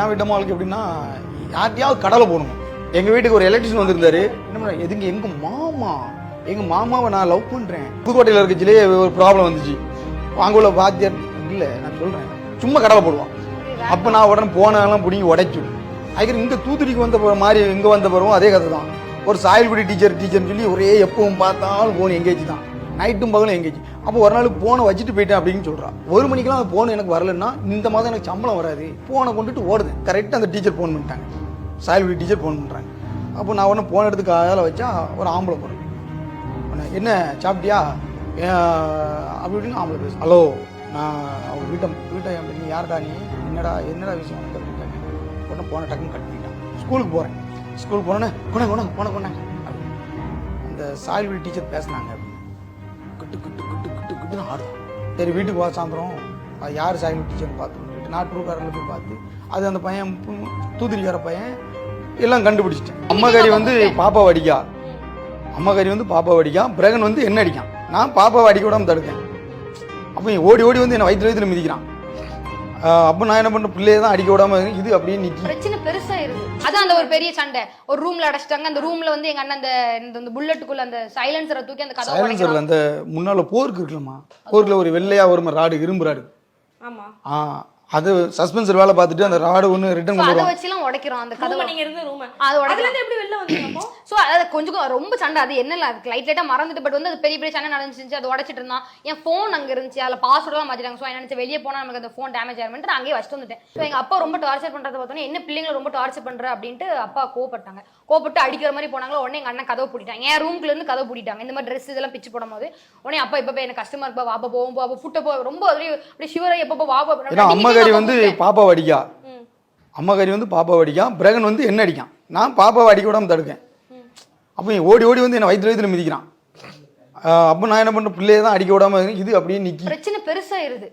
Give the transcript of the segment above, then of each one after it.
என் வீட்டு அம்மாவுக்கு எப்படின்னா யார்ட்டையாவது கடலை போகணும் எங்கள் வீட்டுக்கு ஒரு எலக்ட்ரிஷியன் வந்திருந்தாரு. என்ன பண்ண எதுங்க எங்கள் மாமா? எங்கள் மாமாவை நான் லவ் பண்ணுறேன் புதுக்கோட்டையில் இருக்கச்சிலே ஒரு ப்ராப்ளம் வந்துச்சு. அங்கே உள்ள வாத்தியார் இல்லை நான் சொல்கிறேன் சும்மா கடலை போடுவான். அப்போ நான் உடனே போனதெல்லாம் பிடிங்கி உடைச்சு அதுக்கு இந்த தூத்துடிக்கு வந்த மாதிரி இங்கே வந்த பிறகும் அதே கதை தான் ஒரு சாயல்குடி டீச்சர் டீச்சர்னு சொல்லி ஒரே எப்பவும் பார்த்தாலும் போகணும் எங்கேஜ் தான். நைட்டும் பகலும் எங்கேஜ் அப்போ ஒரு நாள் போனை வச்சுட்டு போயிட்டேன் அப்படின்னு சொல்கிறான் ஒரு மணிக்கெல்லாம் அந்த போன் எனக்கு வரலன்னா இந்த மாதம் எனக்கு சம்பளம் வராது. போனை கொண்டுட்டு ஓடுது. கரெக்டாக அந்த டீச்சர் ஃபோன் பண்ணிட்டாங்க. சாயல்குடி டீச்சர் ஃபோன் பண்ணுறாங்க அப்போ நான் ஒன்று போன் எடுத்து காதால வச்சா ஒரு ஆம்பளை போகிறேன் என்ன சாப்பிட்டியா? ஏன், அப்படி இப்படின்னு ஆம்பளை பேசு. ஹலோ நான் அவங்க வீட்டை வீட்டை நீ யார்டா நீ? என்னடா என்னடா விஷயம்? உனக்கு அப்படின்னு கேட்டேன். உடனே போன டக்குன்னு கட் பண்ணிட்டான். ஸ்கூலுக்கு போகிறேன் ஸ்கூலுக்கு போனோன்னே கொண்டாங்க கொண்டாங்க போன கொண்டாங்க அந்த சாயல்குடி டீச்சர் பேசினாங்க அப்படின்னு. கட்டு கட்டு கட்டு கட்டு கட்டுன்னு ஆடும் சரி வீட்டுக்கு வா சாயந்தரம். அது யார் சாயல்குடி டீச்சர்னு பார்த்துன்னு சொல்லிட்டு நாட்டுக்காரில் போய் பார்த்து அது அந்த பையன் பு- பையன் எல்லாம் கண்டுபிடிச்சிட்டேன். அம்மகாரி வந்து பாப்பா வடிக்கா. அம்மா கறி வந்து பாப்பா வடிக்கா. பிரகன் வந்து என்ன அடிக்கான்? நான் பாப்பாவை அடிக்க விடாம தடுக்கேன் அப்போ ஓடி ஓடி வந்து என்னை வயிற்று வயிற்றுல மிதிக்கிறான். அப்போ நான் என்ன பண்ண பிள்ளைய தான் அடிக்க விடாம இது அப்படியே நிக்கி. பிரச்சனை பெருசாயிருது. அதான் அந்த ஒரு பெரிய சண்டை. ஒரு ரூம்ல அடைச்சிட்டாங்க. அந்த ரூம்ல வந்து எங்க அண்ணன் அந்த இந்த- புல்லட்டுக்குள்ள அந்த சைலன்சரை தூக்கி அந்த கதவை சைலன்சர்ல. அந்த முன்னால போருக்கு இருக்குல்லம்மா. போருக்குல ஒரு வெள்ளையா ஒரு ராடு இரும்பு ராடு. ஆமா. ஆ அது சஸ்பென்சர் வேலை பார்த்துட்டு அந்த ராடு ஒன்று ரிட்டர்ன் கொண்டு அதை வச்சுலாம் உடைக்கிறோம் அந்த கதவை. நீங்க இருந்த ரூம் அது இருந்து எப்படி வெளில வந்தீங்க அப்போ? சோ அது கொஞ்சம் ரொம்ப சண்டை. அது என்ன இல்ல அதுக்கு லைட் லைட்டா மறந்துட்டு பட் வந்து அது பெரிய பெரிய சண்டை நடந்துச்சு அது உடைச்சிட்டு இருந்தான். என் ஃபோன் அங்க இருந்துச்சு அதுல பாஸ்வேர்ட் எல்லாம் மாத்திட்டாங்க. சோ நினைச்சு வெளியே போனா நமக்கு அந்த ஃபோன் டேமேஜ் ஆயிருமென்ட்டு நான் அங்கேயே வச்சுட்டு வந்துட்டேன். சோ எங்க அப்பா ரொம்ப டார்ச்சர் பண்றத பார்த்தோன்னே என்ன பிள்ளைங்களை ரொம்ப டார்ச்சர் பண்ற? அப்படின்ட்டு அப்பா கோவப்பட்டாங்க. கோவப்பட்டு அடிக்கிற மாதிரி போனாங்களோ உடனே எங்க அண்ணன் கதவை பூட்டிட்டாங்க என் ரூம்ல இருந்து கதவை பூட்டிட்டாங்க. இந்த மாதிரி ட்ரெஸ் இதெல்லாம் பிச்சு போடும் போது உடனே அப்பா இப்ப எனக்கு கஷ்டமா இருப்பா வாப்பா போவோம் போ புட்ட போ ரொம்ப அப்படியே சிவரை எப்போ வாப்பா கறி வந்து பாப்பா வடிக்கா. ம். அம்மா கறி வந்து பாப்பா வடிக்கா. பிரகன் வந்து என்ன அடிக்கான்? நான் பாப்பாவை அடிக்க விடாம தடுக்கேன் அப்போ ஓடி ஓடி வந்து என்னை வயிற்று வயிற்றுல மிதிக்கிறான். அப்போ நான் என்ன பண்ண பிள்ளைய தான் அடிக்க விடாம இது அப்படியே நிக்கி. பிரச்சனை பெருசாயிருது.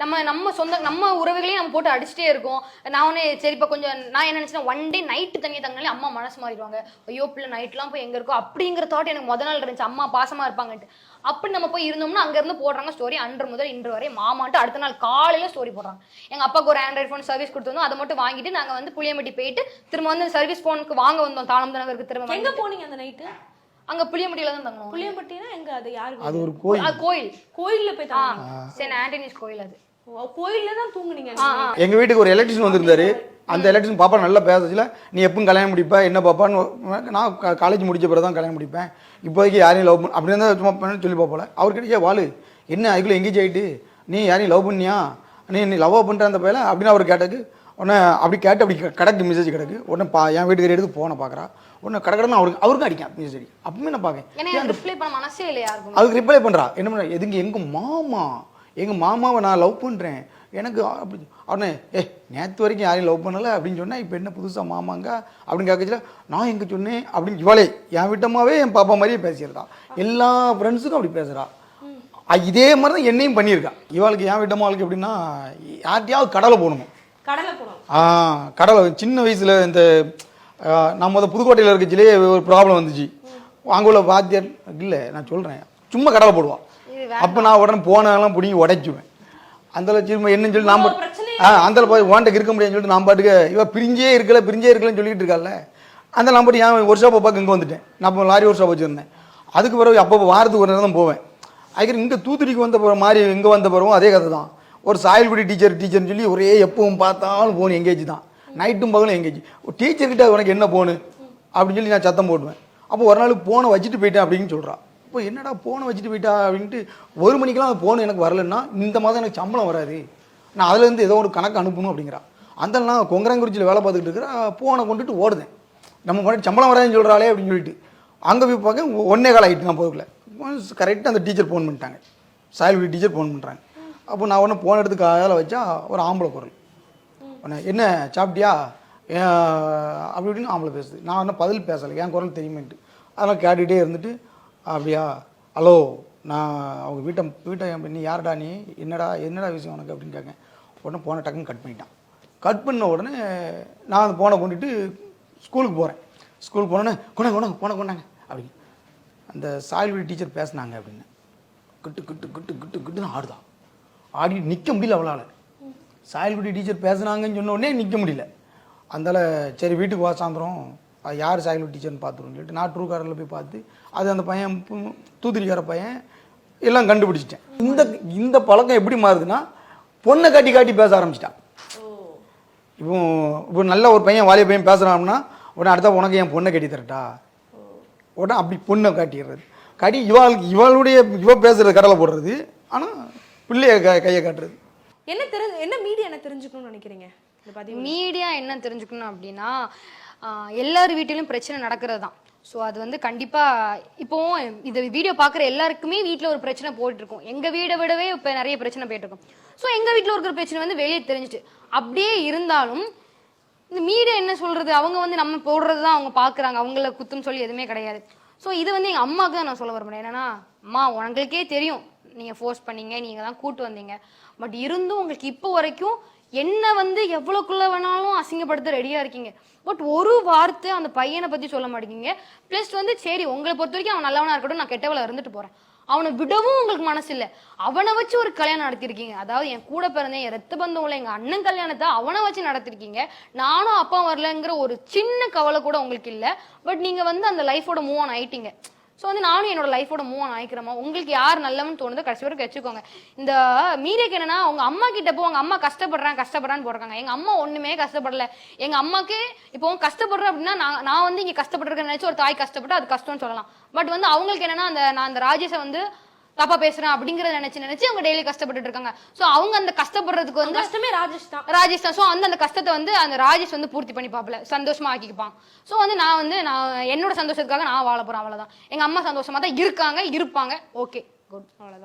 நம்ம நம்ம சொந்த நம்ம உறவுகளையும் நம்ம போட்டு அடிச்சுட்டே இருக்கோம். நான் உடனே சரி இப்போ கொஞ்சம் நான் என்ன நினைச்சேன் ஒன் டே நைட்டு தனியாக தங்கினாலே அம்மா மனசு மாறிடுவாங்க. ஐயோ பிள்ளை நைட்லாம் போய் எங்க இருக்கோ? அப்படிங்கிற தாட் எனக்கு முத நாள் இருந்துச்சு அம்மா பாசமா இருப்பாங்கன்ட்டு. அப்படி நம்ம போய் இருந்தோம்னா அங்க இருந்து போடுறாங்க ஸ்டோரி அன்று முதல் இன்று வரை. மாமான்ட்டு அடுத்த நாள் காலையில ஸ்டோரி போடுறாங்க. எங்க அப்பாவுக்கு ஒரு ஆண்ட்ராய்ட் ஃபோன் சர்வீஸ் கொடுத்துருந்தோம். அதை மட்டும் வாங்கிட்டு நாங்க வந்து புளியம்பட்டி போயிட்டு திரும்ப வந்து சர்வீஸ் ஃபோனுக்கு வாங்க வந்தோம். தாளம் நகருக்கு திரும்ப எங்க. போனீங்க அந்த நைட்டு அங்க புளியம்பட்டியில தான் தங்கணும் புளியம்பட்டினா எங்க அது யாருக்கு அது ஒரு கோயில். அது கோயில். கோயில்ல போய் ஆ தாங்க சென்ட் ஆண்டனிஸ் கோயில் அது. கோயில்ல தான் தூங்குனீங்க எங்க வீட்டுக்கு ஒரு எலக்ட்ரிஷியன் வந்திருந்தாரு. அந்த எலக்ட்ரிஷியன் பாப்பா நல்லா பேசச்சுல நீ எப்பவும் கல்யாணம் முடிப்ப? என்ன பாப்பான்னு நான் காலேஜ் முடிச்ச பிறகு தான் கல்யாணம் முடிப்பேன். இப்போதைக்கு யாரையும் லவ் பண்ண அப்படின்னு தான் சும்மா பண்ணு சொல்லி பார்ப்போல அவர் கிடைச்சா வாளு என்ன அதுக்குள்ள எங்கேஜ் ஆயிட்டு? நீ யாரையும் லவ் பண்ணியா? நீ நீ லவ் பண்ற அந்த பையல? அப்படின்னு அவர் கேட்டது உடனே அப்படி கேட்டு அப்படி கிடக்கு மெசேஜ் கிடக்கு. உடனே பா என் வீட்டுக்கு எடுத்து போனை பார்க்குறா உடனே கடக்கடன்னு அவருக்கு அவருக்கும் அடிக்கான் மெசேஜ் அடி அப்பவுமே நான் பார்க்கேன். அதுக்கு ரிப்ளை பண்றா. என்ன பண்ண எதுங்க எங்க மாமா? எங்க மாமாவை நான் லவ் பண்றேன். எனக்கு அப்படி உடனே ஏ நேற்று வரைக்கும் யாரையும் லவ் பண்ணல அப்படின்னு சொன்னா இப்போ என்ன புதுசா மாமாங்க? அப்படின்னு கேட்கச்சுல நான் எங்க சொன்னேன்? அப்படின்னு இவளே என் வீட்டம்மாவே என் பாப்பா மாதிரியே பேசியிருக்கா எல்லா ஃப்ரெண்ட்ஸுக்கும் அப்படி பேசுறா. அ, இதே மாதிரி தான் என்னையும் பண்ணியிருக்கா. இவளுக்கு என் வீட்டம்மாளுக்கு எப்படின்னா யார்ட்டையாவது கடலை போனோம் ஆ கடலை சின்ன வயசுல இந்த நான் முத புதுக்கோட்டையில் இருக்கச்சிலே ஒரு ப்ராப்ளம் வந்துச்சு. அங்க உள்ள வாத்தியார் இல்லை நான் சொல்றேன். சும்மா கடலை போடுவான் அப்போ நான் உடனே போனதெல்லாம் பிடிங்கி உடைச்சுவேன். அந்த திரும்ப என்னன்னு சொல்லி பிரச்சனை ஆ அந்த போய் ஓன்ட்டுக்கு இருக்க முடியாதுன்னு சொல்லிட்டு நான் பாட்டுக்கு இவ பிரிஞ்சே இருக்கல பிரிஞ்சே இருக்கலன்னு சொல்லிட்டு இருக்கால அந்த நான் பாட்டு ஏன் ஒரு ஷாப் பார்க்க இங்கே வந்துட்டேன். நான் இப்போ லாரி ஒரு ஷாப் வச்சுருந்தேன். அதுக்கு பிறகு அப்போ வாரத்துக்கு ஒரு நேரம் தான் போவேன். அதுக்கு இங்கே தூத்துக்குடிக்கு வந்த பிறகு மாதிரி இங்கே வந்த பிறகும் அதே கதை தான் ஒரு சாயல்குடி டீச்சர் டீச்சர்னு சொல்லி ஒரே எப்பவும் பார்த்தாலும் ஃபோன் எங்கேஜ் தான். நைட்டும் பகலும் எங்கேஜ் டீச்சர்கிட்ட உனக்கு என்ன போனு அப்படின்னு சொல்லி நான் சத்தம் போடுவேன். அப்போ ஒரு நாள் போனை வச்சுட்டு போயிட்டேன் அப்படின்னு சொல்கிறான் இப்போ என்னடா போனை வச்சுட்டு போயிட்டா அப்படின்ட்டு ஒரு மணிக்கெலாம் அந்த போன் எனக்கு வரலன்னா இந்த மாதம் எனக்கு சம்பளம் வராது. நான் அதுலேருந்து ஏதோ ஒரு கணக்கு அனுப்பணும் அப்படிங்கிறா. அந்த நான் கொங்கரங்குறிச்சியில் வேலை பார்த்துக்கிட்டு இருக்கிற போனை கொண்டுட்டு ஓடுதேன். நம்ம கொண்டு சம்பளம் வராதுன்னு சொல்கிறாளே அப்படின்னு சொல்லிட்டு. அங்கே போய் பார்க்க ஒன்னே கால் ஆகிட்டு நான் போகல. கரெக்டாக அந்த டீச்சர் ஃபோன் பண்ணிட்டாங்க. சாயல்குடி டீச்சர் ஃபோன் பண்ணுறாங்க அப்போ நான் ஒன்று போன இடத்துக்கு அதில் வச்சா ஒரு ஆம்பளை குரல். உடனே என்ன சாப்பிட்டியா? ஏன் அப்படி இப்படின்னு ஆம்பளை பேசுது. நான் ஒன்றும் பதில் பேசலை. என் குரல் தெரியுமேன்ட்டு. அதெல்லாம் கேட்டுகிட்டே இருந்துட்டு அப்படியா? ஹலோ நான் அவங்க வீட்டை வீட்டை நீ யாருடா நீ? என்னடா என்னடா விஷயம் உனக்கு? அப்படின்னு கேட்கேன் உடனே போன டக்குன்னு கட் பண்ணிட்டான். கட் பண்ண உடனே நான் அந்த போனை கொண்டுட்டு ஸ்கூலுக்கு போகிறேன் ஸ்கூலுக்கு போனோன்னே கொண்டாங்க கொண்டாங்க போன கொண்டாங்க. அப்படின்னு. அந்த சாயல்வழி டீச்சர் பேசினாங்க அப்படின்னு. கிட்டு கிட்டு கிட்டு கிட்டு கிட்டுன்னு ஆடுதான். ஆடி நிற்க முடியல அவளால். சாயல்குடி டீச்சர் பேசுனாங்கன்னு சொன்ன உடனே நிற்க முடியல. அந்தால சரி வீட்டுக்கு வா சாயந்தரம். யார் சாயல் டீச்சர்னு பார்த்துருன்னு சொல்லிட்டு நான் ட்ரூ காரில் போய் பார்த்து அது அந்த பையன் தூத்துடிக்கார பையன் எல்லாம் கண்டுபிடிச்சிட்டேன். இந்த இந்த பழக்கம் எப்படி மாறுதுன்னா பொண்ணை காட்டி காட்டி பேச ஆரம்பிச்சிட்டான். இப்போ இப்போ நல்ல ஒரு பையன் வாலிய பையன் பேசுகிறான்னா உடனே அடுத்த உனக்கு என் பொண்ணை கட்டி தரட்டா? உடனே அப்படி பொண்ணை காட்டிடுறது. காட்டி இவாளுக்கு இவளுடைய இவ பேசுறது கடலை போடுறது. ஆனால் பிள்ளைய க கையை காட்டுறது. என்ன தெரிஞ்சு என்ன மீடியா என்ன தெரிஞ்சுக்கணும்னு நினைக்கிறீங்க? இந்த பதிவு மீடியா என்ன தெரிஞ்சுக்கணும் அப்படின்னா ஆஹ், எல்லார் வீட்டிலும் பிரச்சனை நடக்கிறது தான் ஸோ அது வந்து கண்டிப்பாக இப்போ இந்த வீடியோ பார்க்குற எல்லாருக்குமே வீட்டில் ஒரு பிரச்சனை போயிட்டு இருக்கும் எங்கள் வீடை விடவே இப்போ நிறைய பிரச்சனை போயிட்டு இருக்கும் ஸோ எங்கள் வீட்டில் இருக்கிற பிரச்சனை வந்து வெளியே தெரிஞ்சுட்டு அப்படியே இருந்தாலும் இந்த மீடியா என்ன சொல்றது? அவங்க வந்து நம்ம போடுறது தான் அவங்க பார்க்குறாங்க. அவங்கள குத்தும் சொல்லி எதுவுமே கிடையாது. ஸோ இது வந்து எங்கள் அம்மாவுக்கு தான் நான் சொல்ல வரேன் என்னன்னா அம்மா உங்களுக்கே தெரியும். நீங்கள் ஃபோர்ஸ் பண்ணீங்க நீங்கள் தான் கூட்டு வந்தீங்க. பட் இருந்தும் உங்களுக்கு இப்போ வரைக்கும் என்ன வந்து எவ்வளோக்குள்ள வேணாலும் அசிங்கப்படுத்த ரெடியாக இருக்கீங்க. பட் ஒரு வார்த்தை அந்த பையனை பற்றி சொல்ல மாட்டேங்கிங்க ப்ளஸ் வந்து சரி உங்களை பொறுத்த வரைக்கும் அவன் நல்லவனாக இருக்கட்டும் நான் கெட்டவளை இருந்துட்டு போகிறேன் அவனை விடவும் உங்களுக்கு மனசு இல்லை. அவனை வச்சு ஒரு கல்யாணம் நடத்திருக்கீங்க அதாவது என் கூட பிறந்த என் ரத்த பந்தவங்கள எங்கள் அண்ணன் கல்யாணத்தை அவனை வச்சு நடத்திருக்கீங்க. நானும் அப்பா வரலங்கிற ஒரு சின்ன கவலை கூட உங்களுக்கு இல்லை. பட் நீங்கள் வந்து அந்த லைஃபோட மூவ் ஆன் ஆயிட்டீங்க. ஸோ வந்து நானும் என்னோட லைஃபோட மூவ் ஆன் ஆயிக்கிறோமா உங்களுக்கு யார் நல்லவன்னு தோணுதோ கடைசி வரைக்கும் வச்சுக்கோங்க. இந்த மீடியாக்கு என்னன்னா உங்க அம்மா கிட்ட போ உங்க அம்மா கஷ்டப்படுறான் கஷ்டப்படுறான்னு போடுறாங்க எங்க அம்மா ஒண்ணுமே கஷ்டப்படல. எங்க அம்மாக்கு இப்போ கஷ்டப்படுறேன் அப்படின்னா நான் நான் வந்து இங்க கஷ்டப்பட்டுருக்கேன் நினைச்சு ஒரு தாய் கஷ்டப்பட்டு அது கஷ்டம்னு சொல்லலாம். பட் வந்து அவங்களுக்கு என்னன்னா அந்த நான் அந்த ராஜேஷை வந்து தப்பா பேசுறேன் அப்படிங்கறத நினைச்சு நினைச்சு அவங்க டெய்லி கஷ்டப்பட்டுட்டு இருக்காங்க. சோ அவங்க அந்த கஷ்டப்படுறதுக்கு வந்து கஷ்டமே ராஜேஷ் தான். ராஜேஷ் தான். ஸோ அந்த அந்த கஷ்டத்தை வந்து அந்த ராஜேஷ் வந்து பூர்த்தி பண்ணி பார்ப்பல. சந்தோஷமா ஆக்கிப்பான். ஸோ வந்து நான் வந்து நான் என்னோட சந்தோஷத்துக்காக நான் வாழ போறேன் அவ்வளவுதான். எங்க அம்மா சந்தோஷமா தான் இருக்காங்க இருப்பாங்க. ஓகே குட் அவ்வளவுதான்.